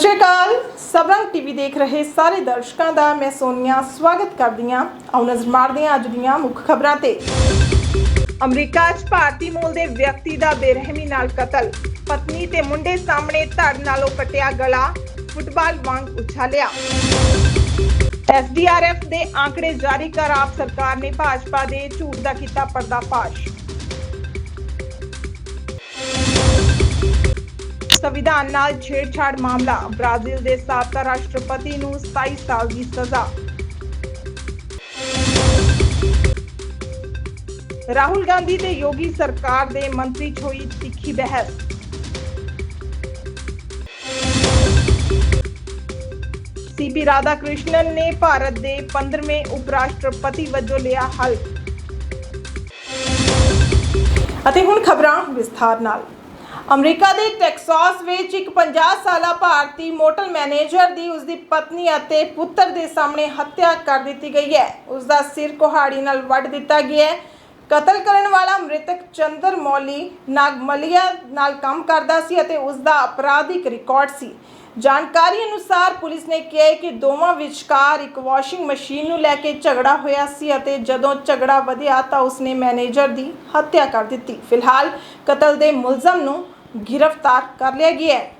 ਸ਼੍ਰੀ ਅਕਾਲ ਸਬਰੰਗ TV ਦੇਖ ਰਹੇ ਸਾਰੇ ਦਰਸ਼ਕਾਂ ਦਾ ਮੈਂ ਸੋਨੀਆ ਸਵਾਗਤ ਕਰਦੀ ਹਾਂ। ਆਓ ਨਜ਼ਰ ਮਾਰਦੇ ਹਾਂ ਅੱਜ ਦੀਆਂ ਮੁੱਖ ਖਬਰਾਂ ਤੇ। ਅਮਰੀਕਾ 'ਚ ਭਾਰਤੀ ਮੂਲ ਦੇ ਵਿਅਕਤੀ ਦਾ ਬੇਰਹਿਮੀ ਨਾਲ ਕਤਲ। ਪਤਨੀ ਤੇ ਮੁੰਡੇ ਸਾਹਮਣੇ ਧੜ ਨਾਲੋਂ ਕੱਟਿਆ ਗਲਾ। ਫੁੱਟਬਾਲ ਵਾਂਗ ਉਛਾਲਿਆ। ਐਸਡੀਆਰਐਫ ਦੇ ਆંકੜੇ ਜਾਰੀ ਕਰ ਆਪ ਸਰਕਾਰ ਨੇ ਭਾਜਪਾ ਦੇ ਝੂਠ ਦਾ ਕੀਤਾ ਪਰਦਾਫਾਸ਼। ਸੰਵਿਧਾਨ ਨਾਲ ਛੇੜਛਾੜ ਮਾਮਲਾ, ਬ੍ਰਾਜ਼ੀਲ ਦੇ ਸਾਬਕਾ ਰਾਸ਼ਟਰਪਤੀ ਨੂੰ 27 ਸਾਲ ਦੀ ਸਜ਼ਾ। ਰਾਹੁਲ ਗਾਂਧੀ ਤੇ ਯੋਗੀ ਸਰਕਾਰ ਦੇ ਮੰਤਰੀ 'ਚ ਤਿੱਖੀ ਬਹਿਸ। ਸੀਪੀ ਰਾਧਾ ਕ੍ਰਿਸ਼ਨਨ ਨੇ ਭਾਰਤ ਦੇ 15ਵੇਂ ਉਪ ਰਾਸ਼ਟਰਪਤੀ ਵਜੋਂ ਲਿਆ ਹਲਫ ਅਤੇ ਹੁਣ ਖਬਰਾਂ ਵਿਸਥਾਰ ਨਾਲ। ਅਮਰੀਕਾ ਦੇ ਟੈਕਸਾਸ ਵਿੱਚ ਇੱਕ 50 ਸਾਲਾ ਭਾਰਤੀ ਮੋਟਲ ਮੈਨੇਜਰ ਦੀ ਉਸਦੀ ਪਤਨੀ ਅਤੇ ਪੁੱਤਰ ਦੇ ਸਾਹਮਣੇ ਹੱਤਿਆ ਕਰ ਦਿੱਤੀ ਗਈ ਹੈ। ਉਸ ਦਾ ਸਿਰ ਕੁਹਾੜੀ ਨਾਲ ਵੱਢ ਦਿੱਤਾ ਗਿਆ ਹੈ। ਕਤਲ ਕਰਨ ਵਾਲਾ ਮ੍ਰਿਤਕ ਚੰਦਰ ਮੌਲੀ ਨਾਗਮਲੀਆ ਨਾਲ ਕੰਮ ਕਰਦਾ ਸੀ ਅਤੇ ਉਸ ਦਾ ਅਪਰਾਧਿਕ ਰਿਕਾਰਡ ਸੀ। ਜਾਣਕਾਰੀ ਅਨੁਸਾਰ ਪੁਲਿਸ ਨੇ ਕਿਹਾ ਹੈ ਕਿ ਦੋਵਾਂ ਵਿਚਕਾਰ ਇੱਕ ਵਾਸ਼ਿੰਗ ਮਸ਼ੀਨ ਨੂੰ ਲੈ ਕੇ ਝਗੜਾ ਹੋਇਆ ਸੀ ਅਤੇ ਜਦੋਂ ਝਗੜਾ ਵਧਿਆ ਤਾਂ ਉਸਨੇ ਮੈਨੇਜਰ ਦੀ ਹੱਤਿਆ ਕਰ ਦਿੱਤੀ। ਫਿਲਹਾਲ ਕਤਲ ਦੇ ਮੁਲਜ਼ਮ ਨੂੰ ਗ੍ਰਿਫਤਾਰ ਕਰ ਲਿਆ ਗਿਆ ਹੈ।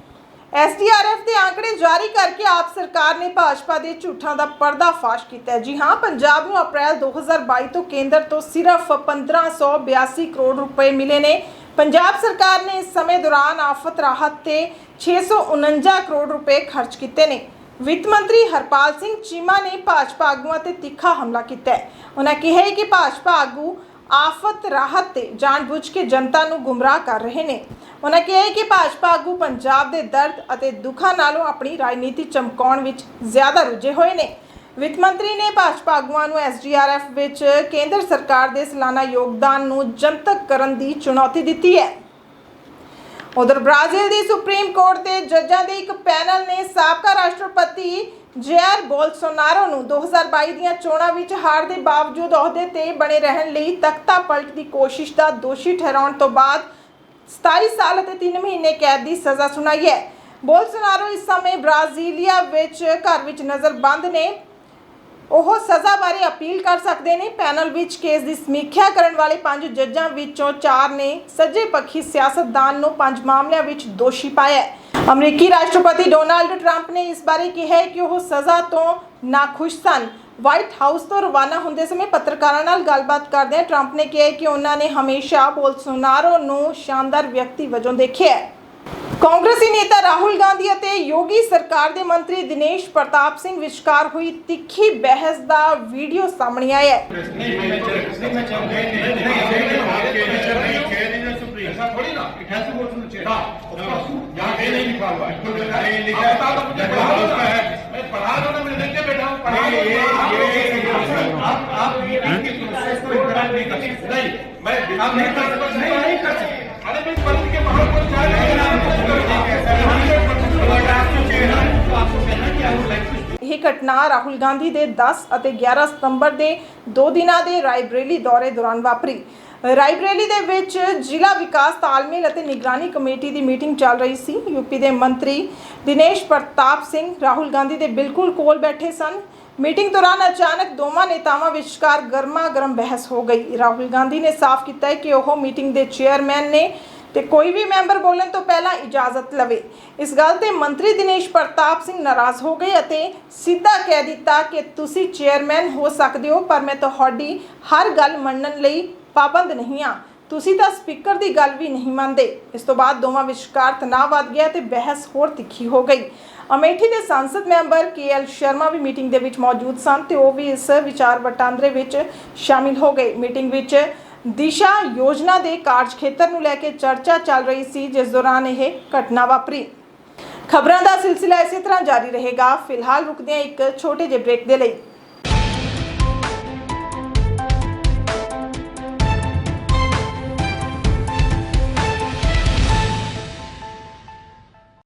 ਐਸਡੀਆਰਐਫ ਦੇ ਆંકੜੇ ਜਾਰੀ ਕਰਕੇ ਆਪ ਸਰਕਾਰ ਨੇ ਭਾਜਪਾ ਦੇ ਝੂਠਾਂ ਦਾ ਪਰਦਾਫਾਸ਼ ਕੀਤਾ ਹੈ। ਜੀ ਹਾਂ, ਪੰਜਾਬ ਨੂੰ ਅਪ੍ਰੈਲ 2022 ਤੋਂ ਕੇਂਦਰ ਤੋਂ ਸਿਰਫ 1582 ਕਰੋੜ ਰੁਪਏ ਮਿਲੇ ਨੇ। ਪੰਜਾਬ ਸਰਕਾਰ ਨੇ ਇਸ ਸਮੇਂ ਦੌਰਾਨ ਆਫਤ ਰਾਹਤ ਤੇ 649 ਕਰੋੜ ਰੁਪਏ ਖਰਚ ਕੀਤੇ ਨੇ। ਵਿੱਤ ਮੰਤਰੀ ਹਰਪਾਲ ਸਿੰਘ ਚੀਮਾ ਨੇ ਭਾਜਪਾ ਆਗੂਆਂ ਤੇ ਤਿੱਖਾ ਹਮਲਾ ਕੀਤਾ ਹੈ। ਉਹਨਾਂ ਕਿਹਾ ਹੈ ਕਿ ਭਾਜਪਾ ਆਗੂ ਆਫਤ ਰਾਹਤ ਤੇ ਜਾਣਬੁੱਝ ਕੇ ਜਨਤਾ ਨੂੰ ਗੁੰਮਰਾਹ ਕਰ ਰਹੇ ਨੇ। ਉਹਨਾਂ ਕਿਹਾ ਹੈ ਕਿ ਭਾਜਪਾ ਆਗੂ ਪੰਜਾਬ ਦੇ ਦਰਦ ਅਤੇ ਦੁੱਖਾਂ ਨਾਲੋਂ ਆਪਣੀ ਰਾਜਨੀਤੀ ਚਮਕਾਉਣ ਵਿੱਚ ਜ਼ਿਆਦਾ ਰੁੱਝੇ ਹੋਏ ਨੇ। ਵਿੱਤ ਮੰਤਰੀ ਨੇ ਭਾਜਪਾ ਆਗੂਆਂ ਨੂੰ ਐਸਡੀਆਰਐਫ ਵਿੱਚ ਕੇਂਦਰ ਸਰਕਾਰ ਦੇ ਸਾਲਾਨਾ ਯੋਗਦਾਨ ਨੂੰ ਜਨਤਕ ਕਰਨ ਦੀ ਚੁਣੌਤੀ ਦਿੱਤੀ ਹੈ। ਉਧਰ ਬ੍ਰਾਜ਼ੀਲ ਦੀ ਸੁਪਰੀਮ ਕੋਰਟ ਦੇ ਜੱਜਾਂ ਦੇ ਇੱਕ ਪੈਨਲ ਨੇ ਸਾਬਕਾ ਰਾਸ਼ਟਰਪਤੀ ਜੇਆਰ ਬੋਲਸੋਨਾਰੋ ਨੂੰ 2022 ਦੀਆਂ ਚੋਣਾਂ ਵਿੱਚ ਹਾਰ ਦੇ ਬਾਵਜੂਦ ਅਹੁਦੇ ਤੇ ਬਣੇ ਰਹਿਣ ਲਈ ਤਖਤਾ ਪਲਟ ਦੀ ਕੋਸ਼ਿਸ਼ ਦਾ ਦੋਸ਼ੀ ਠਹਿਰਾਉਣ ਤੋਂ ਬਾਅਦ 27 ਸਾਲ ਅਤੇ 3 ਮਹੀਨੇ ਕੈਦ ਦੀ ਸਜ਼ਾ ਸੁਣਾਈ ਹੈ। ਬੋਲਸੋਨਾਰੋ ਇਸ ਸਮੇਂ ਬ੍ਰਾਜ਼ੀਲੀਆ ਵਿੱਚ ਘਰ ਵਿੱਚ ਨਜ਼ਰਬੰਦ ਨੇ। ਉਹ ਸਜ਼ਾ ਬਾਰੇ ਅਪੀਲ ਕਰ ਸਕਦੇ ਨੇ। ਪੈਨਲ ਵਿੱਚ ਕੇਸ ਦੀ ਸਮੀਖਿਆ ਕਰਨ ਵਾਲੇ ਪੰਜ ਜੱਜਾਂ ਵਿੱਚੋਂ ਚਾਰ ਨੇ ਸੱਜੇ ਪੱਖੀ ਸਿਆਸਤਦਾਨ ਨੂੰ ਪੰਜ ਮਾਮਲਿਆਂ ਵਿੱਚ ਦੋਸ਼ੀ ਪਾਇਆ ਹੈ। ਅਮਰੀਕੀ ਰਾਸ਼ਟਰਪਤੀ ਡੋਨਾਲਡ ਟਰੰਪ ਨੇ ਇਸ ਬਾਰੇ ਕਿਹਾ ਹੈ ਕਿ ਉਹ ਸਜ਼ਾ ਤੋਂ ਨਾਖੁਸ਼ ਸਨ। ਵਾਈਟ ਹਾਊਸ ਤੋਂ ਰਵਾਨਾ ਹੁੰਦੇ ਸਮੇਂ ਪੱਤਰਕਾਰਾਂ ਨਾਲ ਗੱਲਬਾਤ ਕਰਦਿਆਂ ਟਰੰਪ ਨੇ ਕਿਹਾ ਕਿ ਉਹਨਾਂ ਨੇ ਹਮੇਸ਼ਾ ਬੋਲਸੋਨਾਰੋ ਨੂੰ ਸ਼ਾਨਦਾਰ ਵਿਅਕਤੀ ਵਜੋਂ ਦੇਖਿਆ ਹੈ। ਕਾਂਗਰਸੀ ਨੇਤਾ ਰਾਹੁਲ ਗਾਂਧੀ ਅਤੇ ਯੋਗੀ ਸਰਕਾਰ ਦੇ ਮੰਤਰੀ ਦਿਨੇਸ਼ ਪ੍ਰਤਾਪ ਸਿੰਘ ਵਿਚਕਾਰ ਹੋਈ ਤਿੱਖੀ ਬਹਿਸ ਦਾ ਵੀਡੀਓ ਸਾਹਮਣੇ ਆਇਆ ਹੈ ऐसा थोड़ी ना it has to go to the chair यहाँ पे नहीं लिखा हुआ है नहीं लिखा है तो मुझे पढ़ा दो ना मैं पढ़ा दो ना मैं देख के बैठा हूँ पढ़ा दो आप आप मीटिंग की प्रोसेस को इंटरप्ट नहीं कर सकते नहीं मैं आप नहीं कर सकते ਇਹ ਘਟਨਾ ਰਾਹੁਲ ਗਾਂਧੀ ਦੇ 10 ਅਤੇ 11 ਸਤੰਬਰ ਦੇ ਦੋ ਦਿਨਾਂ ਦੇ ਰਾਇਬ੍ਰੇਲੀ ਦੌਰੇ ਦੌਰਾਨ ਵਾਪਰੀ। ਰਾਇਬਰੇਲੀ ਦੇ ਵਿੱਚ ਜ਼ਿਲ੍ਹਾ ਵਿਕਾਸ, ਤਾਲਮੇਲ ਅਤੇ ਨਿਗਰਾਨੀ ਕਮੇਟੀ ਦੀ ਮੀਟਿੰਗ ਚੱਲ ਰਹੀ ਸੀ। ਯੂਪੀ ਦੇ ਮੰਤਰੀ ਦਿਨੇਸ਼ ਪ੍ਰਤਾਪ ਸਿੰਘ ਰਾਹੁਲ ਗਾਂਧੀ ਦੇ ਬਿਲਕੁਲ ਕੋਲ ਬੈਠੇ ਸਨ। ਮੀਟਿੰਗ ਦੌਰਾਨ ਅਚਾਨਕ ਦੋਵਾਂ ਨੇਤਾਵਾਂ ਵਿਚਕਾਰ ਗਰਮਾ ਗਰਮ ਬਹਿਸ ਹੋ ਗਈ। ਰਾਹੁਲ ਗਾਂਧੀ ਨੇ ਸਾਫ਼ ਕੀਤਾ ਹੈ ਕਿ ਉਹ ਮੀਟਿੰਗ ਦੇ ਚੇਅਰਮੈਨ ਨੇ ਤੇ ਕੋਈ ਵੀ ਮੈਂਬਰ ਬੋਲਣ ਤੋਂ ਪਹਿਲਾਂ ਇਜਾਜ਼ਤ ਲਵੇ। ਇਸ ਗੱਲ ਤੇ ਮੰਤਰੀ ਦਿਨੇਸ਼ ਪ੍ਰਤਾਪ ਸਿੰਘ ਨਾਰਾਜ਼ ਹੋ ਗਏ ਅਤੇ ਸਿੱਧਾ ਕਹਿ ਦਿੱਤਾ ਕਿ ਤੁਸੀਂ ਚੇਅਰਮੈਨ ਹੋ ਸਕਦੇ ਹੋ, ਪਰ ਮੈਂ ਤੁਹਾਡੀ ਹਰ ਗੱਲ ਮੰਨਣ ਲਈ ਪਾਬੰਦ ਨਹੀਂ ਹਾਂ। ਤੁਸੀਂ ਤਾਂ ਸਪੀਕਰ ਦੀ ਗੱਲ ਵੀ ਨਹੀਂ ਮੰਨਦੇ। ਇਸ ਤੋਂ ਬਾਅਦ ਦੋਵਾਂ ਵਿਚਕਾਰ ਤਣਾਅ ਵੱਧ ਗਿਆ ਤੇ ਬਹਿਸ ਹੋਰ ਤਿੱਖੀ ਹੋ ਗਈ। ਅਮੇਠੀ ਦੇ ਸੰਸਦ ਮੈਂਬਰ ਕੇਐਲ ਸ਼ਰਮਾ ਵੀ ਮੀਟਿੰਗ ਦੇ ਵਿੱਚ ਮੌਜੂਦ ਸਨ ਤੇ ਉਹ ਵੀ ਇਸ ਵਿਚਾਰ ਵਟਾਂਦਰੇ ਵਿੱਚ ਸ਼ਾਮਿਲ ਹੋ ਗਏ। ਮੀਟਿੰਗ ਵਿੱਚ ਦਿਸ਼ਾ ਯੋਜਨਾ ਦੇ ਕਾਰਜ ਖੇਤਰ ਨੂੰ ਲੈ ਕੇ ਚਰਚਾ ਚੱਲ ਰਹੀ ਸੀ, ਜਿਸ ਦੌਰਾਨ ਇਹ ਘਟਨਾ ਵਾਪਰੀ। ਖਬਰਾਂ ਦਾ ਸਿਲਸਿਲਾ ਇਸੇ ਤਰ੍ਹਾਂ ਜਾਰੀ ਰਹੇਗਾ। ਫਿਲਹਾਲ ਰੁਕਦੇ ਹਾਂ ਇੱਕ ਛੋਟੇ ਜਿਹੇ ਬ੍ਰੇਕ ਦੇ ਲਈ।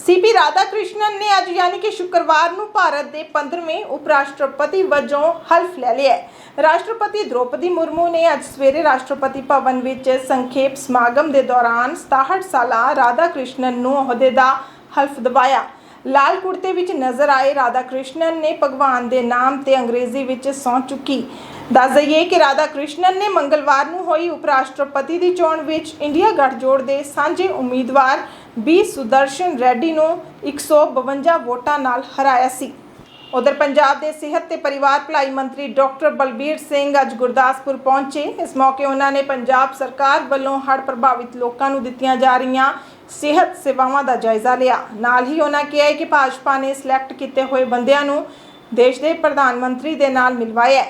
ਸੀਪੀ ਰਾਧਾਕ੍ਰਿਸ਼ਨਨ ਨੇ ਅੱਜ ਯਾਨੀ ਕਿ ਸ਼ੁੱਕਰਵਾਰ ਨੂੰ ਭਾਰਤ ਦੇ 15ਵੇਂ ਉਪ ਰਾਸ਼ਟਰਪਤੀ ਵਜੋਂ ਹਲਫ ਲੈ ਲਿਆ ਰਾਸ਼ਟਰਪਤੀ ਦ੍ਰੋਪਦੀ ਮੁਰਮੂ ਨੇ ਅੱਜ ਸਵੇਰੇ ਰਾਸ਼ਟਰਪਤੀ ਭਵਨ ਵਿੱਚ ਸੰਖੇਪ ਸਮਾਗਮ ਦੇ ਦੌਰਾਨ 67 ਸਾਲਾ ਰਾਧਾਕ੍ਰਿਸ਼ਨਨ ਨੂੰ ਅਹੁਦੇ ਦਾ ਹਲਫ ਦਿਵਾਇਆ। ਲਾਲ ਕੁੜਤੇ ਵਿੱਚ ਨਜ਼ਰ ਆਏ ਰਾਧਾਕ੍ਰਿਸ਼ਨਨ ਨੇ ਭਗਵਾਨ ਦੇ ਨਾਮ ਤੇ ਅੰਗਰੇਜ਼ੀ ਵਿੱਚ ਸਹੁੰ ਚੁੱਕੀ। ਦੱਸ ਦਈਏ ਕਿ ਰਾਧਾਕ੍ਰਿਸ਼ਨਨ ਨੇ ਮੰਗਲਵਾਰ ਨੂੰ ਹੋਈ ਉਪ ਰਾਸ਼ਟਰਪਤੀ ਦੀ ਚੋਣ ਵਿੱਚ ਇੰਡੀਆ ਗੱਠਜੋੜ ਦੇ ਸਾਂਝੇ ਉਮੀਦਵਾਰ ਬੀ ਸੁਦਰਸ਼ਨ ਰੈਡੀ ਨੂੰ 152 ਵੋਟਾਂ ਨਾਲ ਹਰਾਇਆ ਸੀ। ਉਧਰ ਪੰਜਾਬ ਦੇ ਸਿਹਤ ਤੇ ਪਰਿਵਾਰ ਭਲਾਈ ਮੰਤਰੀ ਡਾਕਟਰ ਬਲਬੀਰ ਸਿੰਘ ਅੱਜ ਗੁਰਦਾਸਪੁਰ ਪਹੁੰਚੇ। ਇਸ ਮੌਕੇ ਉਹਨਾਂ ਨੇ ਪੰਜਾਬ ਸਰਕਾਰ ਵੱਲੋਂ ਹੜ੍ਹ ਪ੍ਰਭਾਵਿਤ ਲੋਕਾਂ ਨੂੰ ਦਿੱਤੀਆਂ ਜਾ ਰਹੀਆਂ ਸਿਹਤ ਸੇਵਾਵਾਂ ਦਾ ਜਾਇਜ਼ਾ ਲਿਆ। ਨਾਲ ਹੀ ਉਹਨਾਂ ਕਿਹਾ ਹੈ ਕਿ ਭਾਜਪਾ ਨੇ ਸਿਲੈਕਟ ਕੀਤੇ ਹੋਏ ਬੰਦਿਆਂ ਨੂੰ ਦੇਸ਼ ਦੇ ਪ੍ਰਧਾਨ ਮੰਤਰੀ ਦੇ ਨਾਲ ਮਿਲਵਾਇਆ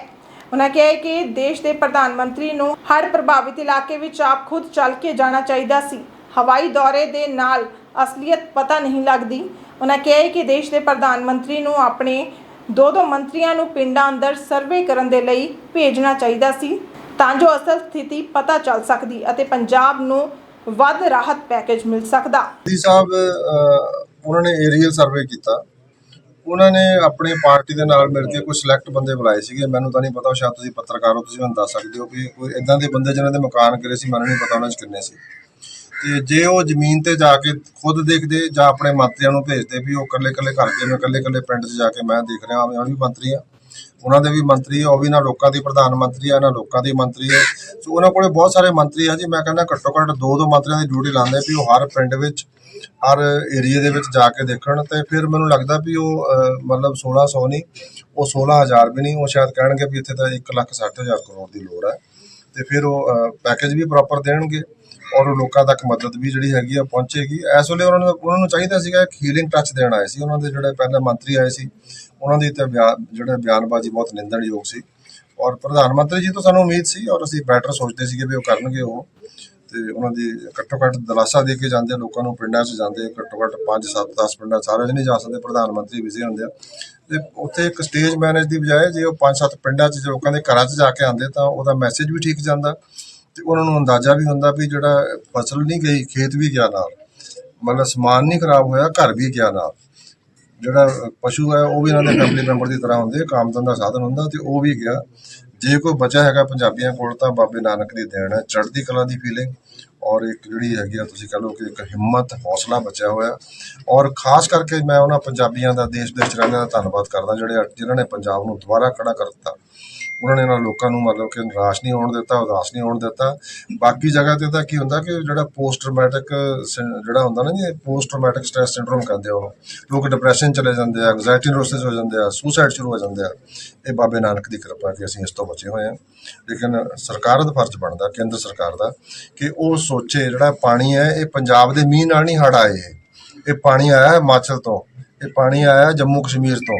ਉਹਨਾਂ ਕਿਹਾ ਹੈ ਕਿ ਦੇਸ਼ ਦੇ ਪ੍ਰਧਾਨ ਮੰਤਰੀ ਨੂੰ ਹੜ੍ਹ ਪ੍ਰਭਾਵਿਤ ਇਲਾਕੇ ਵਿੱਚ ਆਪ ਖੁਦ ਚੱਲ ਕੇ ਜਾਣਾ ਚਾਹੀਦਾ ਸੀ। ਹਵਾਈ ਦੌਰੇ ਦੇ ਨਾਲ ਅਸਲੀਅਤ ਪਤਾ ਨਹੀਂ ਲੱਗਦੀ। ਉਹਨਾਂ ਕਿਹਾ ਕਿ ਦੇਸ਼ ਦੇ ਪ੍ਰਧਾਨ ਮੰਤਰੀ ਨੂੰ ਆਪਣੇ ਦੋ ਦੋ ਮੰਤਰੀਆਂ ਨੂੰ ਪਿੰਡਾਂ ਅੰਦਰ ਸਰਵੇ ਕਰਨ ਦੇ ਲਈ ਭੇਜਣਾ ਚਾਹੀਦਾ ਸੀ ਤਾਂ ਜੋ ਅਸਲ ਸਥਿਤੀ ਪਤਾ ਚੱਲ ਸਕਦੀ ਅਤੇ ਪੰਜਾਬ ਨੂੰ ਵੱਧ ਰਾਹਤ ਪੈਕੇਜ ਮਿਲ ਸਕਦਾ। ਮੋਦੀ ਸਾਹਿਬ ਅਹ, ਉਹਨਾਂ ਨੇ ਏਰੀਅਲ ਸਰਵੇ ਕੀਤਾ। ਉਹਨਾਂ ਨੇ ਆਪਣੀ ਪਾਰਟੀ ਦੇ ਨਾਲ ਮਿਲ ਕੇ ਕੁਝ ਸਿਲੈਕਟ ਬੰਦੇ ਬੁਲਾਏ ਸੀਗੇ। ਮੈਨੂੰ ਤਾਂ ਨਹੀਂ ਪਤਾ ਸ਼ਾਇਦ ਤੁਸੀਂ ਪੱਤਰਕਾਰ ਹੋ ਤੁਸੀਂ ਮੈਨੂੰ ਦੱਸ ਸਕਦੇ ਹੋ ਕਿ ਕੋਈ ਇਦਾਂ ਦੇ ਬੰਦੇ ਜਿਨ੍ਹਾਂ ਦੇ ਮਕਾਨ ਕਰੇ ਸੀ ਮੈਨੂੰ ਨਹੀਂ ਪਤਾ ਉਹਨਾਂ 'ਚ ਕਿੰਨੇ ਸੀ। ਤੇ ਜੇ ਉਹ ਜ਼ਮੀਨ ਤੇ ਜਾ ਕੇ ਖੁਦ ਦੇਖਦੇ ਜਾਂ ਆਪਣੇ ਮੰਤਰੀਆਂ ਨੂੰ ਭੇਜਦੇ ਵੀ ਉਹ ਇਕੱਲੇ ਇਕੱਲੇ ਕਰਕੇ ਮੈਂ ਇਕੱਲੇ ਇਕੱਲੇ ਪਿੰਡ 'ਚ ਜਾ ਕੇ ਮੈਂ ਦੇਖ ਰਿਹਾ ਮੈਂ ਵੀ ਮੰਤਰੀ ਆ। ਉਹਨਾਂ ਦੇ ਵੀ ਮੰਤਰੀ ਆ ਉਹ ਵੀ ਨਾ ਲੋਕਾਂ ਦੀ ਪ੍ਰਧਾਨ ਮੰਤਰੀ ਆ ਨਾ ਲੋਕਾਂ ਦੀ ਮੰਤਰੀ ਆ। ਸੋ ਉਹਨਾਂ ਕੋਲੇ ਬਹੁਤ ਸਾਰੇ ਮੰਤਰੀ ਆ ਜੀ ਮੈਂ ਕਹਿੰਦਾ ਘੱਟੋ ਘੱਟ ਦੋ ਦੋ ਮੰਤਰੀਆਂ ਦੀ ਡਿਊਟੀ ਲਾਉਂਦੇ ਵੀ ਉਹ ਹਰ ਪਿੰਡ ਵਿੱਚ ਹਰ ਏਰੀਆ ਦੇ ਵਿੱਚ ਜਾ ਕੇ ਦੇਖਣ। ਤੇ ਫਿਰ ਮੈਨੂੰ ਲੱਗਦਾ ਵੀ ਉਹ ਅਹ, ਮਤਲਬ 1600 ਨਹੀਂ ਉਹ 16000 ਵੀ ਨਹੀਂ ਉਹ ਸ਼ਾਇਦ ਕਹਿਣਗੇ ਵੀ ਇੱਥੇ ਤਾਂ 160000 ਕਰੋੜ ਦੀ ਲੋੜ ਹੈ। ਤੇ ਫਿਰ ਉਹ ਪੈਕੇਜ ਵੀ ਪ੍ਰੋਪਰ ਦੇਣਗੇ। ਔਰ ਉਹ ਲੋਕਾਂ ਤੱਕ ਮਦਦ ਵੀ ਜਿਹੜੀ ਹੈਗੀ ਆ ਪਹੁੰਚੇਗੀ। ਇਸ ਵੇਲੇ ਉਹਨਾਂ ਨੂੰ ਉਹਨਾਂ ਨੂੰ ਚਾਹੀਦਾ ਸੀਗਾ ਇੱਕ ਹੀਲਿੰਗ ਟੱਚ ਦੇਣ ਆਏ ਸੀ। ਉਹਨਾਂ ਦੇ ਜਿਹੜੇ ਪਹਿਲੇ ਮੰਤਰੀ ਆਏ ਸੀ, ਉਹਨਾਂ ਦੀ ਤਾਂ ਬਿਆਨ ਜਿਹੜਾ ਬਿਆਨਬਾਜ਼ੀ ਬਹੁਤ ਨਿੰਦਣਯੋਗ ਸੀ। ਔਰ ਪ੍ਰਧਾਨ ਮੰਤਰੀ ਜੀ ਤੋਂ ਸਾਨੂੰ ਉਮੀਦ ਸੀ ਔਰ ਅਸੀਂ ਬੈਟਰ ਸੋਚਦੇ ਸੀਗੇ ਵੀ ਉਹ ਕਰਨਗੇ ਉਹ। ਤੇ ਉਹਨਾਂ ਦੀ ਘੱਟੋ ਘੱਟ ਦਲਾਸਾ ਦੇ ਕੇ ਜਾਂਦੇ ਆ, ਲੋਕਾਂ ਨੂੰ ਪਿੰਡਾਂ 'ਚ ਜਾਂਦੇ ਘੱਟੋ ਘੱਟ 5 7 10 ਪਿੰਡਾਂ ਸਾਰੇ 'ਚ ਨਹੀਂ ਜਾ ਸਕਦੇ ਪ੍ਰਧਾਨ ਮੰਤਰੀ ਬਿਜ਼ੀ ਹੁੰਦੇ ਆ। ਤੇ ਉੱਥੇ ਇੱਕ ਸਟੇਜ ਮੈਨੇਜ ਦੀ ਬਜਾਏ ਜੇ ਉਹ 5-7 ਪਿੰਡਾਂ 'ਚ ਜੇ ਲੋਕਾਂ ਦੇ ਘਰਾਂ 'ਚ ਜਾ ਕੇ ਆਉਂਦੇ ਤਾਂ ਉਹਦਾ ਮੈਸੇਜ ਵੀ ਠੀਕ ਜਾਂਦਾ। ਤੇ ਉਹਨਾਂ ਨੂੰ ਅੰਦਾਜ਼ਾ ਵੀ ਹੁੰਦਾ ਵੀ ਜਿਹੜਾ ਫਸਲ ਨਹੀਂ ਗਈ ਖੇਤ ਵੀ ਗਿਆ ਨਾਲ। ਮਤਲਬ ਸਮਾਨ ਨਹੀਂ ਖਰਾਬ ਹੋਇਆ ਘਰ ਵੀ ਗਿਆ ਨਾਲ। ਜਿਹੜਾ ਪਸ਼ੂ ਹੈ ਉਹ ਵੀ ਇਹਨਾਂ ਦੇ ਫੈਮਿਲੀ ਮੈਂਬਰ ਦੀ ਤਰ੍ਹਾਂ ਹੁੰਦੇ ਆ, ਕਾਮਦਨ ਦਾ ਸਾਧਨ ਹੁੰਦਾ ਤੇ ਉਹ ਵੀ ਗਿਆ। ਜੇ ਕੋਈ ਬਚਾ ਹੈਗਾ ਪੰਜਾਬੀਆਂ ਕੋਲ ਤਾਂ ਬਾਬੇ ਨਾਨਕ ਦੀ ਦੇਣ ਹੈ ਚੜ੍ਹਦੀ ਕਲਾ ਦੀ ਫੀਲਿੰਗ ਔਰ ਇੱਕ ਜਿਹੜੀ ਹੈਗੀ ਆ ਤੁਸੀਂ ਕਹ ਲਓ ਕਿ ਇੱਕ ਹਿੰਮਤ ਹੌਸਲਾ ਬਚਿਆ ਹੋਇਆ। ਔਰ ਖਾਸ ਕਰਕੇ ਮੈਂ ਉਹਨਾਂ ਪੰਜਾਬੀਆਂ ਦਾ ਦੇਸ਼ ਦੇ ਵਿੱਚ ਰਹਿਣ ਦਾ ਧੰਨਵਾਦ ਕਰਦਾ ਜਿਹੜੇ ਜਿਨ੍ਹਾਂ ਨੇ ਪੰਜਾਬ ਨੂੰ ਦੁਬਾਰਾ ਖੜਾ ਕਰ ਦਿੱਤਾ। ਉਹਨਾਂ ਨੇ ਇਹਨਾਂ ਲੋਕਾਂ ਨੂੰ ਮਤਲਬ ਕਿ ਨਿਰਾਸ਼ ਨਹੀਂ ਹੋਣ ਦਿੱਤਾ, ਉਦਾਸ ਨਹੀਂ ਹੋਣ ਦਿੱਤਾ। ਬਾਕੀ ਜਗ੍ਹਾ ਤੇ ਤਾਂ ਕੀ ਹੁੰਦਾ ਕਿ ਜਿਹੜਾ ਪੋਸਟ ਟਰਾਮੈਟਿਕ ਜਿਹੜਾ ਹੁੰਦਾ ਨਾ ਜੀ ਪੋਸਟ ਟਰਾਮੈਟਿਕ ਸਟ੍ਰੈਸ ਸਿੰਡਰੋਮ ਕਹਿੰਦੇ ਉਹ ਲੋਕ ਡਿਪਰੈਸ਼ਨ ਚਲੇ ਜਾਂਦੇ ਆ ਐਂਗਜ਼ਾਇਟੀ ਨਿਊਰੋਸਿਸ ਹੋ ਜਾਂਦੇ ਆ ਸੁਸਾਈਡ ਸ਼ੁਰੂ ਹੋ ਜਾਂਦੇ ਆ। ਇਹ ਬਾਬੇ ਨਾਨਕ ਦੀ ਕਿਰਪਾ ਕਿ ਅਸੀਂ ਇਸ ਤੋਂ ਬਚੇ ਹੋਏ ਆ ਲੇਕਿਨ ਸਰਕਾਰ ਦਾ ਫਰਜ਼ ਬਣਦਾ, ਕੇਂਦਰ ਸਰਕਾਰ ਦਾ, ਕਿ ਉਹ ਸੋਚੇ ਜਿਹੜਾ ਪਾਣੀ ਹੈ, ਇਹ ਪੰਜਾਬ ਦੇ ਮੀਂਹ ਨਾਲ ਨਹੀਂ ਹੜ ਆਏ। ਇਹ। ਪਾਣੀ ਆਇਆ ਹਿਮਾਚਲ ਤੋਂ, ਇਹ ਪਾਣੀ ਆਇਆ ਜੰਮੂ ਕਸ਼ਮੀਰ ਤੋਂ।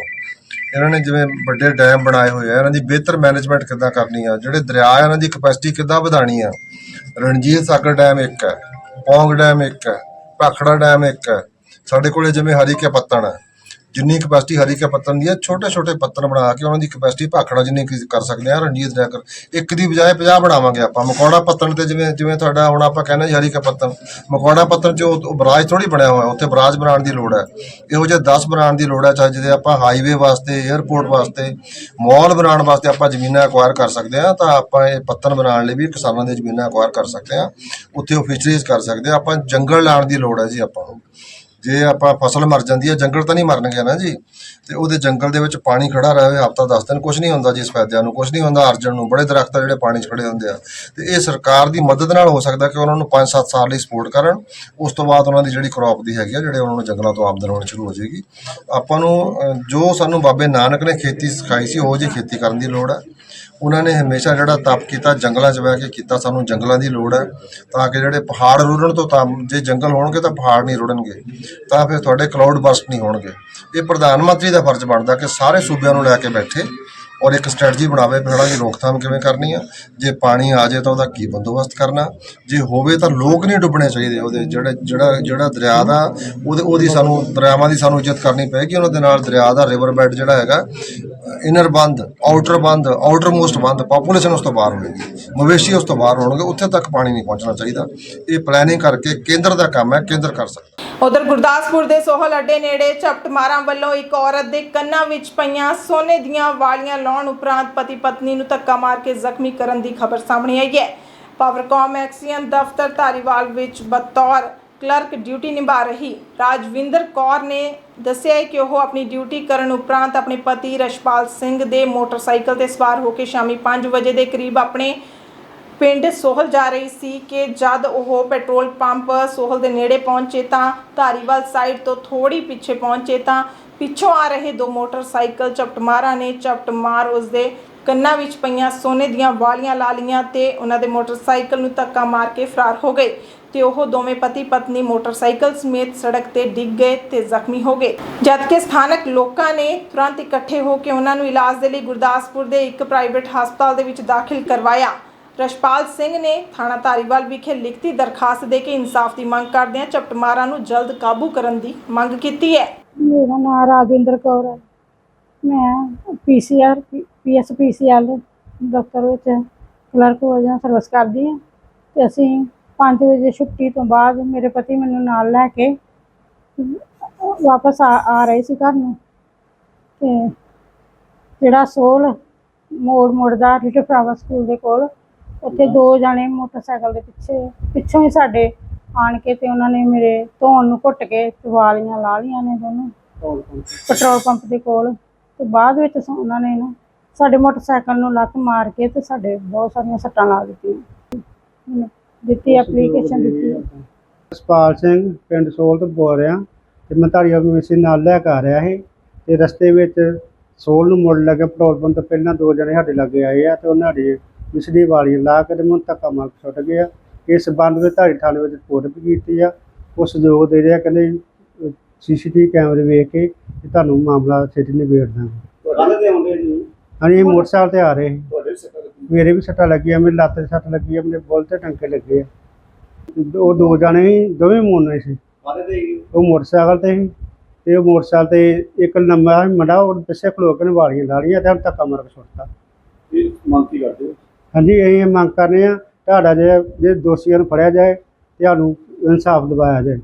ਇਹਨਾਂ ਨੇ ਜਿਵੇਂ ਵੱਡੇ ਡੈਮ ਬਣਾਏ ਹੋਏ ਆ, ਇਹਨਾਂ ਦੀ ਬਿਹਤਰ ਮੈਨੇਜਮੈਂਟ ਕਿੱਦਾਂ ਕਰਨੀ ਆ? ਜਿਹੜੇ ਦਰਿਆ ਆ, ਇਹਨਾਂ ਦੀ ਕਪੈਸਿਟੀ ਕਿੱਦਾਂ ਵਧਾਣੀ ਆ? ਰਣਜੀਤ ਸਾਗਰ ਡੈਮ ਇੱਕ ਹੈ, ਪੌਂਗ ਡੈਮ ਇੱਕ ਹੈ, ਭਾਖੜਾ ਡੈਮ ਇੱਕ ਹੈ। ਸਾਡੇ ਕੋਲੇ ਜਿਵੇਂ ਹਰੀਕੇ ਪੱਤਣ ਹੈ। ਜਿੰਨੀ ਕਪੈਸਿਟੀ ਹਰੀਕੇ ਪੱਤਣ ਦੀ ਹੈ ਛੋਟੇ ਛੋਟੇ ਪੱਤਣ ਬਣਾ ਕੇ ਉਹਨਾਂ ਦੀ ਕਪੈਸਿਟੀ ਭਾਖੜਾ ਜਿੰਨੀ ਕੁ ਕਰ ਸਕਦੇ ਆ ਰਣਜੀਤ ਡੈਮ ਇੱਕ ਦੀ ਬਜਾਏ 50 ਬਣਾਵਾਂਗੇ ਆਪਾਂ। ਮਕੌੜਾ ਪੱਤਣ ਤੇ ਜਿਵੇਂ ਜਿਵੇਂ ਤੁਹਾਡਾ ਹੁਣ ਆਪਾਂ ਕਹਿੰਦੇ ਜੀ ਹਰੀਕਾ ਪੱਤਣ, ਮਕੌੜਾ ਪੱਤਣ ਚ ਉਹ ਬਰਾਜ ਥੋੜੀ ਬਣਿਆ ਹੋਇਆ, ਉੱਥੇ ਬਰਾਜ ਬਣਾਉਣ ਦੀ ਲੋੜ ਹੈ। ਇਹੋ ਜਿਹੇ 10 ਬਣਾਉਣ ਦੀ ਲੋੜ ਹੈ, ਚਾਹੇ ਜਿਹਦੇ ਆਪਾਂ ਹਾਈਵੇ ਵਾਸਤੇ 에ਅਰਪੋਰਟ ਵਾਸਤੇ ਮਾਲ ਬਣਾਉਣ ਵਾਸਤੇ ਆਪਾਂ ਜ਼ਮੀਨਾਂ ਐਕਵਾਇਰ ਕਰ ਸਕਦੇ ਆ ਤਾਂ ਆਪਾਂ ਇਹ ਪੱਤਨ ਬਣਾਉਣ ਲਈ ਵੀ ਕਿਸਾਨਾਂ ਦੀਆਂ ਜ਼ਮੀਨਾਂ ਐਕਵਾਇਰ ਕਰ ਸਕਦੇ ਆ ਉੱਥੇ ਉਹ ਫਿਸ਼ਰੀਜ਼ ਕਰ ਸਕਦੇ ਆ ਆਪਾਂ ਜੰਗਲ ਲਾਉਣ ਦੀ ਲੋੜ ਹੈ ਜੀ ਆਪਾਂ ਨੂੰ। ਜੇ ਆਪਾਂ ਫਸਲ ਮਰ ਜਾਂਦੀ ਹੈ, ਜੰਗਲ ਤਾਂ ਨਹੀਂ ਮਰਨਗੇ ਨਾ ਜੀ। ਤੇ ਉਹਦੇ ਜੰਗਲ ਦੇ ਵਿੱਚ ਪਾਣੀ ਖੜਾ ਰਹੇ ਹਫਤਾ 10 ਦਿਨ ਕੁਝ ਨਹੀਂ ਹੁੰਦਾ ਜੀ ਫਾਇਦਿਆਂ ਨੂੰ ਕੁਝ ਨਹੀਂ ਹੁੰਦਾ ਅਰਜਨ ਨੂੰ। ਬੜੇ ਦਰਖਤ ਜਿਹੜੇ ਪਾਣੀ 'ਚ ਖੜੇ ਹੁੰਦੇ ਆ। ਤੇ ਇਹ ਸਰਕਾਰ ਦੀ ਮਦਦ ਨਾਲ ਹੋ ਸਕਦਾ ਕਿ ਉਹਨਾਂ ਨੂੰ 5-7 ਸਾਲ ਲਈ ਸਪੋਰਟ ਕਰਨ। ਉਸ ਤੋਂ ਬਾਅਦ ਉਹਨਾਂ ਦੀ ਜਿਹੜੀ ਕ੍ਰੌਪ ਦੀ ਹੈਗੀ ਆ, ਜਿਹੜੇ ਉਹਨਾਂ ਨੂੰ ਜੰਗਲਾਂ ਤੋਂ ਆਮਦਨ ਹੋਣੀ ਸ਼ੁਰੂ ਹੋ ਜਾਏਗੀ। ਆਪਾਂ ਨੂੰ ਜੋ ਸਾਨੂੰ ਬਾਬੇ ਨਾਨਕ ਨੇ ਖੇਤੀ ਸਿਖਾਈ ਸੀ, ਉਹ ਜਿਹੀ ਖੇਤੀ ਕਰਨ ਦੀ ਲੋੜ ਹੈ ਉਹਨਾਂ ਨੇ ਹਮੇਸ਼ਾ ਜਿਹੜਾ ਤਪ ਕੀਤਾ, ਜੰਗਲਾਂ 'ਚ ਬਹਿ ਕੇ ਕੀਤਾ, ਸਾਨੂੰ ਜੰਗਲਾਂ ਦੀ ਲੋੜ ਹੈ ਤਾਂ ਕਿ ਜਿਹੜੇ ਪਹਾੜ ਰੁੜਨ ਤੋਂ ਤਾਂ ਜੇ ਜੰਗਲ ਹੋਣਗੇ ਤਾਂ ਪਹਾੜ ਨਹੀਂ ਰੁੜਨਗੇ, ਤਾਂ ਫਿਰ ਤੁਹਾਡੇ ਕਲਾਉਡ ਬਰਸਟ ਨਹੀਂ ਹੋਣਗੇ। ਇਹ ਪ੍ਰਧਾਨ ਮੰਤਰੀ ਦਾ ਫਰਜ਼ ਬਣਦਾ ਕਿ ਸਾਰੇ ਸੂਬਿਆਂ ਨੂੰ ਲੈ ਕੇ ਬੈਠੇ ਔਰ ਇੱਕ ਸਟ੍ਰੈਟਜੀ ਬਣਾਵੇ ਵੀ ਹੜ੍ਹਾਂ ਦੀ ਰੋਕਥਾਮ ਕਿਵੇਂ ਕਰਨੀ ਆ, ਜੇ ਪਾਣੀ ਆ ਜਾਏ ਤਾਂ ਉਹਦਾ ਕੀ ਬੰਦੋਬਸਤ ਕਰਨਾ, ਜੇ ਹੋਵੇ ਤਾਂ ਲੋਕ ਨਹੀਂ ਡੁੱਬਣੇ ਚਾਹੀਦੇ ਉਹਦੇ, ਜਿਹੜੇ, ਜਿਹੜਾ ਜਿਹੜਾ ਦਰਿਆ ਦਾ, ਉਹਦੇ, ਉਹਦੀ ਸਾਨੂੰ, ਦਰਿਆਵਾਂ ਦੀ ਸਾਨੂੰ ਇੱਜ਼ਤ ਕਰਨੀ ਪਏਗੀ, ਉਹਨਾਂ ਦੇ ਨਾਲ ਦਰਿਆ ਦਾ ਰਿਵਰ ਬੈਡ ਜਿਹੜਾ ਹੈਗਾ ਇਨਰ ਬੰਦ ਆਊਟਰ ਬੰਦ ਆਊਟਰ ਮੋਸਟ ਬੰਦ ਪਾਪੂਲੇਸ਼ਨ ਉਸ ਤੋਂ ਬਾਹਰ ਹੋਵੇਗੀ ਮਵੇਸ਼ੀ ਉਸ ਤੋਂ ਬਾਹਰ ਹੋਣਗੇ, ਉੱਥੇ ਤੱਕ ਪਾਣੀ ਨਹੀਂ ਪਹੁੰਚਣਾ ਚਾਹੀਦਾ। ਇਹ ਪਲੈਨਿੰਗ ਕਰਕੇ ਕੇਂਦਰ ਦਾ ਕੰਮ ਹੈ, ਕੇਂਦਰ ਕਰ ਸਕਦਾ ਉਧਰ ਗੁਰਦਾਸਪੁਰ ਦੇ ਸੋਹਲ ਅੱਡੇ ਨੇੜੇ ਝਪਟਮਾਰਾਂ ਵੱਲੋਂ ਇੱਕ ਔਰਤ ਦੇ ਕੰਨਾਂ ਵਿੱਚ ਪਈਆਂ ਸੋਨੇ ਦੀਆਂ ਵਾਲੀਆਂ ਲਾਉਣ ਉਪਰੰਤ ਪਤੀ ਪਤਨੀ ਨੂੰ ਧੱਕਾ ਮਾਰ ਕੇ ਜ਼ਖਮੀ ਕਰਨ ਦੀ ਖਬਰ ਸਾਹਮਣੇ ਆਈ ਹੈ। ਪਾਵਰਕਾਮ ਐਕਸੀਅਨ ਦਫ਼ਤਰ ਧਾਰੀਵਾਲ ਵਿੱਚ ਬਤੌਰ ਕਲਰਕ ਡਿਊਟੀ ਨਿਭਾ ਰਹੀ। ਰਾਜਵਿੰਦਰ ਕੌਰ ਨੇ ਦੱਸਿਆ ਕਿ ਉਹ ਆਪਣੀ ਡਿਊਟੀ ਕਰਨ ਉਪਰੰਤ ਆਪਣੇ ਪਤੀ ਰਸ਼ਪਾਲ ਸਿੰਘ ਦੇ ਮੋਟਰਸਾਈਕਲ ਤੇ ਸਵਾਰ ਹੋ ਕੇ ਸ਼ਾਮੀ 5 ਵਜੇ ਦੇ ਕਰੀਬ ਆਪਣੇ ਪਿੰਡ ਸੋਹਲ ਜਾ ਰਹੀ ਸੀ ਕਿ ਜਦ ਉਹ ਪੈਟਰੋਲ ਪੰਪ ਸੋਹਲ ਦੇ ਨੇੜੇ ਪਹੁੰਚੇ ਤਾਂ ਧਾਰੀਵਾਲ ਸਾਈਡ ਤੋਂ ਥੋੜੀ ਪਿੱਛੇ ਪਹੁੰਚੇ ਤਾਂ ਪਿੱਛੋਂ ਆ ਰਹੇ ਦੋ ਮੋਟਰਸਾਈਕਲ ਚਪਟਮਾਰਾਂ ਨੇ ਚਪਟਮਾਰ ਉਸਦੇ ਕੰਨਾਂ ਵਿੱਚ ਪਈਆਂ ਸੋਨੇ ਦੀਆਂ ਵਾਲੀਆਂ ਲਾ ਲਈਆਂ ਤੇ ਉਹਨਾਂ ਦੇ ਮੋਟਰਸਾਈਕਲ ਨੂੰ ਧੱਕਾ ਮਾਰ ਕੇ ਫਰਾਰ ਹੋ ਗਏ। ਤੇ ਉਹ ਦੋਵੇਂ ਪਤੀ ਪਤਨੀ ਮੋਟਰਸਾਈਕਲ ਸਮੇਤ ਸੜਕ ਤੇ ਡਿੱਗ ਗਏ ਤੇ ਜ਼ਖਮੀ ਹੋ ਗਏ। ਜਦਕਿ ਸਥਾਨਕ ਲੋਕਾਂ ਨੇ ਤੁਰੰਤ ਇਕੱਠੇ ਹੋ ਕੇ ਉਹਨਾਂ ਨੂੰ ਇਲਾਜ ਦੇ ਲਈ ਗੁਰਦਾਸਪੁਰ ਦੇ ਇੱਕ ਪ੍ਰਾਈਵੇਟ ਹਸਪਤਾਲ ਦੇ ਵਿੱਚ ਦਾਖਲ ਕਰਵਾਇਆ। ਰਸ਼ਪਾਲ ਸਿੰਘ ਨੇ ਥਾਣਾ ਧਾਰੀਵਾਲ ਵਿਖੇ ਲਿਖਤੀ ਦਰਖਾਸਤ ਦੇ ਕੇ ਇਨਸਾਫ ਦੀ ਮੰਗ ਕਰਦਿਆਂ ਚਪਟਮਾਰਾਂ ਨੂੰ ਜਲਦ ਕਾਬੂ ਕਰਨ ਦੀ ਮੰਗ ਕੀਤੀ ਹੈ। ਮੇਰਾ ਨਾਮ ਰਾਜਿੰਦਰ ਕੌਰ ਹੈ। ਮੈਂ ਪੀਸੀਆਰ ਪੀਐਸ ਦਫ਼ਤਰ ਵਿੱਚ ਕਲਰਕ ਵਜੋਂ ਸਰਵਿਸ ਕਰਦੀ ਹਾਂ ਤੇ ਅਸੀਂ 5 ਵਜੇ ਛੁੱਟੀ ਤੋਂ ਬਾਅਦ ਮੇਰੇ ਪਤੀ ਮੈਨੂੰ ਨਾਲ ਲੈ ਕੇ ਵਾਪਸ ਆ ਰਹੇ ਸੀ ਘਰ ਨੂੰ। ਤੇ ਜਿਹੜਾ ਸੋਲ ਮੋੜ ਮੋੜ ਦਾ ਲਿਟਲ ਫਲਾਵਰ ਸਕੂਲ ਦੇ ਕੋਲ ਉੱਥੇ ਦੋ ਜਾਣੇ ਮੋਟਰਸਾਈਕਲ ਦੇ ਪਿੱਛੇ ਪਿੱਛੋਂ ਹੀ ਸਾਡੇ ਆਣ ਕੇ ਤੇ ਉਹਨਾਂ ਨੇ ਮੇਰੇ ਧੌਣ ਨੂੰ ਘੁੱਟ ਕੇ ਵਾਲੀਆਂ ਲਾ ਲਈਆਂ ਨੇ ਦੋਨੋਂ। ਪੈਟਰੋਲ ਪੰਪ ਦੇ ਕੋਲ। ਤੇ ਬਾਅਦ ਵਿੱਚ ਉਹਨਾਂ ਨੇ ਨਾ ਸਾਡੇ ਮੋਟਰਸਾਈਕਲ ਨੂੰ ਲੱਤ ਮਾਰ ਕੇ ਤੇ ਸਾਡੇ ਬਹੁਤ ਸਾਰੀਆਂ ਸੱਟਾਂ ਲਾ ਦਿੱਤੀਆਂ। ਦਿੱਤੀ ਐਪਲੀਕੇਸ਼ਨ ਦਿੱਤੀ। ਹੈ। ਜਸਪਾਲ ਸਿੰਘ ਪਿੰਡ ਸੋਲ ਤੋਂ ਬੋਲ ਰਿਹਾ ਤੇ ਮੈਂ ਧਾਰੀਵਾਲ ਮਵੇਸ਼ੀ ਨਾਲ ਲੈ ਕੇ ਆ ਰਿਹਾ ਸੀ ਤੇ ਰਸਤੇ ਵਿੱਚ ਸੋਲ ਨੂੰ ਮੁੜ ਲੱਗੇ ਪੈਟਰੋਲ ਪੰਪ ਤੋਂ ਪਹਿਲਾਂ ਦੋ ਜਣੇ ਸਾਡੇ ਲੱਗੇ ਆਏ ਆ ਤੇ ਉਹਨਾਂ ਦੀ ਮਿਸੜੀ ਵਾਲੀ ਲਾ ਕੇ ਤੇ ਮੈਨੂੰ ਧੱਕਾ ਮਾਰ ਕੇ ਸੁੱਟ ਗਿਆ ਇਸ ਸੰਬੰਧ ਵਿੱਚ ਧਾਰੀ ਥਾਣੇ ਵਿੱਚ ਰਿਪੋਰਟ ਵੀ ਕੀਤੀ ਆ। ਉਹ ਸਹਿਯੋਗ ਦੇ ਰਿਹਾ ਕਹਿੰਦੇ ਸੀਸੀਟੀਵੀ ਕੈਮਰੇ ਵੇਖ ਕੇ ਤੇ ਤੁਹਾਨੂੰ ਮਾਮਲਾ ਛੇਤੀ ਨਿਬੇੜ ਦਾਂਗੇ ਕਾਹਦੇ ਤੇ ਆਉਂਦੇ ਜੀ? ਹਾਂਜੀ ਇਹ ਮੋਟਰਸਾਈਕਲ ਤੇ ਆ ਰਹੇ ਸੀ। ਮੇਰੇ ਵੀ ਸੱਟਾਂ ਲੱਗੀਆਂ ਮੇਰੀ ਲੱਤ 'ਤੇ ਸੱਟ ਲੱਗੀ ਆ ਮੇਰੇ ਬੁੱਲ ਤੇ ਟੰਕੇ ਲੱਗੇ ਆ। ਉਹ ਦੋ ਜਣੇ ਸੀ ਦੋਵੇਂ ਮੋਨੇ ਸੀ। ਉਹ ਮੋਟਰਸਾਈਕਲ ਤੇ ਸੀ ਤੇ ਉਹ ਮੋਟਰਸਾਈਕਲ ਤੇ ਇੱਕ ਲੰਮਾ ਮੁੰਡਾ ਉਹ ਪਿੱਛੇ ਖਲੋ ਕੇ ਨੇ ਵਾਲੀਆਂ ਲਾੜੀਆਂ ਤੇ ਉਹਨੂੰ ਧੱਕਾ ਮਾਰ ਕੇ ਸੁੱਟਤਾ। ਇਹ ਮੰਗ ਕੀ ਕਰਦੇ ਹੋ? ਹਾਂਜੀ ਇਹ ਮੰਗ ਕਰਨੇ ਆ ਤੁਹਾਡਾ ਜੇ ਜੇ ਦੋਸ਼ੀਆਂ ਨੂੰ ਫੜਿਆ ਜਾਏ ਤੇ ਸਾਨੂੰ ਇਨਸਾਫ ਦਿਵਾਇਆ ਜਾਏ।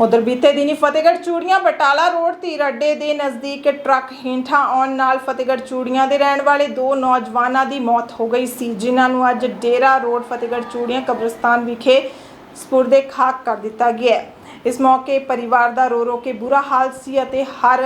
ਉਧਰ ਬੀਤੇ ਦਿਨੀ ਫਤਿਹਗੜ੍ਹ ਚੂੜੀਆਂ ਬਟਾਲਾ ਰੋਡ ਧੀਰ ਅੱਡੇ ਦੇ ਨਜ਼ਦੀਕ ਟਰੱਕ ਹੇਠਾਂ ਆਉਣ ਨਾਲ ਫਤਿਹਗੜ੍ਹ ਚੂੜੀਆਂ ਦੇ ਰਹਿਣ ਵਾਲੇ ਦੋ ਨੌਜਵਾਨਾਂ ਦੀ ਮੌਤ ਹੋ ਗਈ ਸੀ, ਜਿਨ੍ਹਾਂ ਨੂੰ ਅੱਜ ਡੇਰਾ ਰੋਡ ਫਤਿਹਗੜ੍ਹ ਚੂੜੀਆਂ ਕਬਰਸਤਾਨ ਵਿਖੇ ਸਪੁਰਦੇ ਖਾਕ ਕਰ ਦਿੱਤਾ ਗਿਆ ਇਸ ਮੌਕੇ ਪਰਿਵਾਰ ਦਾ ਰੋ ਰੋ ਕੇ ਬੁਰਾ ਹਾਲ ਸੀ ਅਤੇ ਹਰ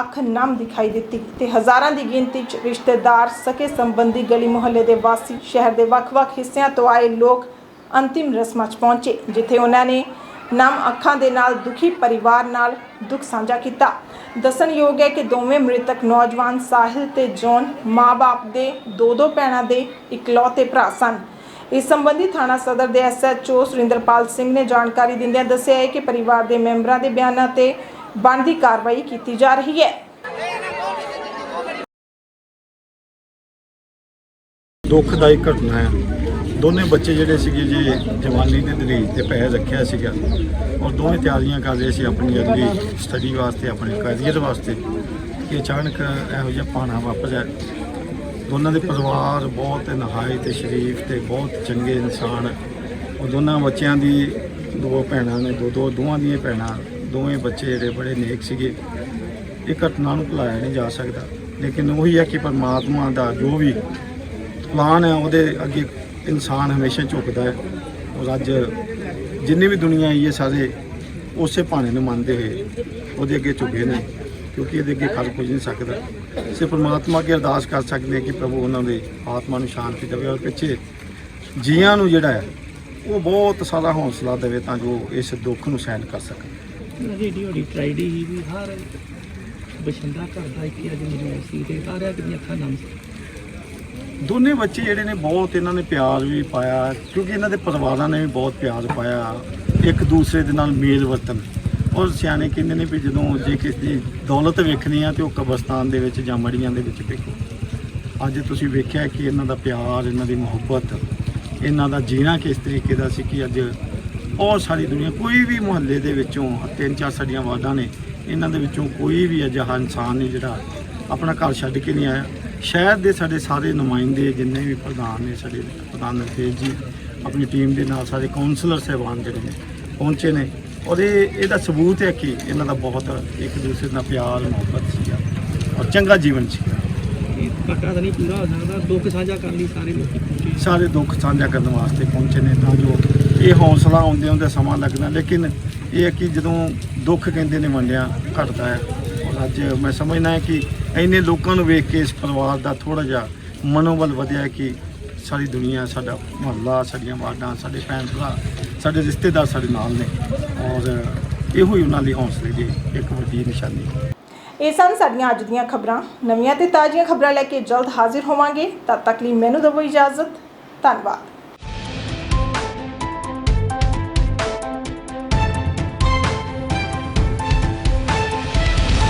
ਅੱਖ ਨਮ ਦਿਖਾਈ ਦਿੱਤੀ ਤੇ ਹਜ਼ਾਰਾਂ ਦੀ ਗਿਣਤੀ 'ਚ ਰਿਸ਼ਤੇਦਾਰ ਸਕੇ ਸੰਬੰਧੀ ਗਲੀ ਮੁਹੱਲੇ ਦੇ ਵਾਸੀ ਸ਼ਹਿਰ ਦੇ ਵੱਖ-ਵੱਖ ਹਿੱਸਿਆਂ ਤੋਂ ਆਏ ਲੋਕ ਅੰਤਿਮ ਰਸਮਾਂ 'ਚ ਪਹੁੰਚੇ, ਜਿੱਥੇ ਉਹਨਾਂ ਨੇ ਨਮ ਅੱਖਾਂ ਦੇ ਨਾਲ, ਦੁਖੀ ਪਰਿਵਾਰ ਨਾਲ ਦੁੱਖ ਸਾਂਝਾ ਕੀਤਾ। ਦੱਸਣਯੋਗ ਹੈ ਕਿ ਦੋਵੇਂ ਮ੍ਰਿਤਕ ਨੌਜਵਾਨ ਸਾਹਿਲ ਤੇ ਜੌਨ ਮਾਂ-ਬਾਪ ਦੇ ਦੋ ਦੋ ਭੈਣਾਂ ਦੇ ਇਕਲੌਤੇ ਭਰਾ ਸਨ। ਇਸ ਸੰਬੰਧੀ ਥਾਣਾ ਸਦਰ ਦੇ ਐਸਐਚਓ ਸੁਰਿੰਦਰਪਾਲ ਸਿੰਘ ਨੇ ਜਾਣਕਾਰੀ ਦਿੰਦਿਆਂ ਦੱਸਿਆ ਹੈ ਕਿ ਪਰਿਵਾਰ ਦੇ ਮੈਂਬਰਾਂ ਦੇ ਬਿਆਨਾਂ ਤੇ ਬਣਦੀ ਕਾਰਵਾਈ ਕੀਤੀ ਜਾ ਰਹੀ ਹੈ। ਦੁੱਖਦਾਈ ਘਟਨਾ ਹੈ। ਦੋਨੇ ਬੱਚੇ ਜਿਹੜੇ ਸੀਗੇ ਜੀ, ਜਵਾਨੀ ਦੇ ਦਰੀਜ ਤੇ ਪੈਰ ਰੱਖਿਆ ਸੀਗਾ। ਔਰ ਦੋਵੇਂ ਤਿਆਰੀਆਂ ਕਰ ਰਹੇ ਸੀ ਆਪਣੀ ਅਗਲੀ ਸਟੱਡੀ ਵਾਸਤੇ, ਆਪਣੇ ਕੈਰੀਅਰ ਵਾਸਤੇ। ਕਿ ਅਚਾਨਕ ਇਹੋ ਜਿਹਾ ਪਾਣਾ ਹੈ ਦੋਨਾਂ ਦੇ ਪਰਿਵਾਰ ਬਹੁਤ ਨਹਾਏ ਤੇ ਸ਼ਰੀਫ ਤੇ ਬਹੁਤ ਚੰਗੇ ਇਨਸਾਨ। ਉਹ ਦੋਨਾਂ ਬੱਚਿਆਂ ਦੀ, ਦੋ ਭੈਣਾਂ ਨੇ, ਦੋ ਦੋ ਦੋਵਾਂ ਦੀਆਂ ਭੈਣਾਂ, ਦੋਵੇਂ ਬੱਚੇ ਜਿਹੜੇ ਬੜੇ ਨੇਕ ਸੀਗੇ। ਇਹ ਘਟਨਾ ਨੂੰ ਭੁਲਾਇਆ ਨਹੀਂ ਜਾ ਸਕਦਾ। ਲੇਕਿਨ ਉਹੀ ਹੈ ਕਿ ਪਰਮਾਤਮਾ ਦਾ ਜੋ ਵੀ ਪਲਾਨ ਹੈ, ਉਹਦੇ ਅੱਗੇ ਇਨਸਾਨ ਹਮੇਸ਼ਾ ਝੁਕਦਾ ਹੈ ਔਰ ਅੱਜ ਜਿੰਨੀ ਵੀ ਦੁਨੀਆ ਆਈ ਹੈ ਸਾਰੇ ਉਸੇ ਭਾਣੇ ਨੂੰ ਮੰਨਦੇ ਹੋਏ ਉਹਦੇ ਅੱਗੇ ਝੁਕੇ ਨੇ, ਕਿਉਂਕਿ ਇਹਦੇ ਅੱਗੇ ਕਰ ਕੁਝ ਨਹੀਂ ਸਕਦਾ। ਸੇ ਪਰਮਾਤਮਾ ਅੱਗੇ ਅਰਦਾਸ ਕਰ ਸਕਦੇ ਹਾਂ ਕਿ ਪ੍ਰਭੂ ਉਹਨਾਂ ਦੇ ਆਤਮਾ ਨੂੰ ਸ਼ਾਂਤੀ ਦੇਵੇ ਔਰ ਪਿੱਛੇ ਜੀਆਂ ਨੂੰ ਜਿਹੜਾ ਹੈ, ਉਹ ਬਹੁਤ ਸਾਰਾ ਹੌਸਲਾ ਦੇਵੇ ਤਾਂ ਜੋ ਇਸ ਦੁੱਖ ਨੂੰ ਸਹਿਣ ਕਰ ਸਕਣ। ਰੇਡੀਓ ਦੀ ਟ੍ਰਾਈਡੀ ਹੀ ਵੀ ਹਰ ਬਸ਼ਿੰਦਾ ਕਰਦਾ ਕਿ ਅੱਜ ਮੈਨੂੰ ਸੀ ਤੇ ਸਾਰਿਆਂ ਦੀਆਂ ਅੱਖਾਂ ਨਮ ਸੀ। ਦੋਨੇ ਬੱਚੇ ਜਿਹੜੇ ਨੇ ਬਹੁਤ ਇਹਨਾਂ ਨੇ ਪਿਆਰ ਵੀ ਪਾਇਆ, ਕਿਉਂਕਿ ਇਹਨਾਂ ਦੇ ਪਰਿਵਾਰਾਂ ਨੇ ਵੀ ਬਹੁਤ ਪਿਆਰ ਪਾਇਆ, ਇੱਕ ਦੂਸਰੇ ਦੇ ਨਾਲ ਮੇਲ ਵਰਤਨ ਔਰ ਸਿਆਣੇ ਕਹਿੰਦੇ ਨੇ ਵੀ ਜਦੋਂ ਜੇ ਕਿਸੇ ਦੀ ਦੌਲਤ ਵੇਖਣੀ ਆ ਤੇ ਉਹ ਕਬਰਸਤਾਨ ਦੇ ਵਿੱਚ ਜਾਂ ਮੜੀਆਂ ਦੇ ਵਿੱਚ ਵੇਖੋ। ਅੱਜ ਤੁਸੀਂ ਵੇਖਿਆ ਕਿ ਇਹਨਾਂ ਦਾ ਪਿਆਰ, ਇਹਨਾਂ ਦੀ ਮੁਹੱਬਤ, ਇਹਨਾਂ ਦਾ ਜੀਣਾ ਕਿਸ ਤਰੀਕੇ ਦਾ ਸੀ ਕਿ ਅੱਜ ਬਹੁਤ ਸਾਰੀ ਦੁਨੀਆ, ਕੋਈ ਵੀ ਮੁਹੱਲੇ ਦੇ ਵਿੱਚੋਂ ਤਿੰਨ ਚਾਰ ਸਾਡੀਆਂ ਵਾਰਡਾਂ ਨੇ, ਇਹਨਾਂ ਦੇ ਵਿੱਚੋਂ ਕੋਈ ਵੀ ਅਜਿਹਾ ਇਨਸਾਨ ਨਹੀਂ ਜਿਹੜਾ ਆਪਣਾ ਘਰ ਛੱਡ ਕੇ ਨਹੀਂ ਆਇਆ। ਸ਼ਹਿਰ ਦੇ ਸਾਡੇ ਸਾਰੇ ਨੁਮਾਇੰਦੇ ਜਿੰਨੇ ਵੀ ਪ੍ਰਧਾਨ ਨੇ ਸਾਡੇ ਪ੍ਰਧਾਨ ਨਰਤੇਜ ਜੀ ਆਪਣੀ ਟੀਮ ਦੇ ਨਾਲ ਸਾਰੇ ਕਾਉਂਸਲਰ ਸਹਿਬਾਨ ਜਿਹੜੇ ਨੇ ਪਹੁੰਚੇ ਨੇ। ਔਰ ਇਹ ਇਹਦਾ ਸਬੂਤ ਹੈ ਕਿ ਇਹਨਾਂ ਦਾ ਬਹੁਤ ਇੱਕ ਦੂਸਰੇ ਨਾਲ ਪਿਆਰ ਮੁਹੱਬਤ ਸੀਗਾ ਔਰ ਚੰਗਾ ਜੀਵਨ ਇਹ ਘਾਟਾ ਤਾਂ ਨਹੀਂ ਪੂਰਾ ਹੋ ਸਕਦਾ ਦੁੱਖ ਸਾਂਝਾ ਕਰਨ ਲਈ ਸਾਰੇ ਲੋਕੀ ਪਹੁੰਚੇ। ਸਾਰੇ ਦੁੱਖ ਸਾਂਝਾ ਕਰਨ ਵਾਸਤੇ ਪਹੁੰਚੇ ਨੇ ਤਾਂ ਜੋ ਇਹ ਹੌਸਲਾ ਆਉਂਦੇ ਹੁੰਦੇ ਸਮਾਂ ਲੱਗਦਾ। ਲੇਕਿਨ ਇਹ ਹੈ ਕਿ ਜਦੋਂ ਦੁੱਖ ਕਹਿੰਦੇ ਨੇ ਵੰਡਿਆ ਘਟਦਾ ਹੈ। ਔਰ ਅੱਜ ਮੈਂ ਸਮਝਦਾ ਹਾਂ ਕਿ ਇੰਨੇ ਲੋਕਾਂ ਨੂੰ ਵੇਖ ਕੇ ਇਸ ਪਰਿਵਾਰ ਦਾ ਥੋੜਾ ਜਿਹਾ ਮਨੋਬਲ ਵਧਿਆ ਕਿ ਸਾਰੀ ਦੁਨੀਆ, ਸਾਡਾ ਮੁਹੱਲਾ, ਸਾਡੀਆਂ ਵਾਰਡਾਂ, ਸਾਡੇ ਭੈਣ ਭਰਾ, ਸਾਡੇ ਰਿਸ਼ਤੇਦਾਰ ਸਾਡੇ ਨਾਲ ਨੇ ਔਰ ਇਹੋ ਹੀ ਉਹਨਾਂ ਲਈ ਹੌਸਲੇ ਦੀ ਇੱਕ ਵੱਡੀ ਨਿਸ਼ਾਨੀ ਹੈ। ਇਹ ਸਨ ਸਾਡੀਆਂ ਅੱਜ ਦੀਆਂ ਖਬਰਾਂ। ਨਵੀਆਂ ਤੇ ਤਾਜ਼ੀਆਂ ਖਬਰਾਂ ਲੈ ਕੇ ਜਲਦ ਹਾਜ਼ਰ ਹੋਵਾਂਗੇ। ਤਦ ਤੱਕ ਲਈ ਮੈਨੂੰ ਦਿਓ ਇਜਾਜ਼ਤ। ਧੰਨਵਾਦ।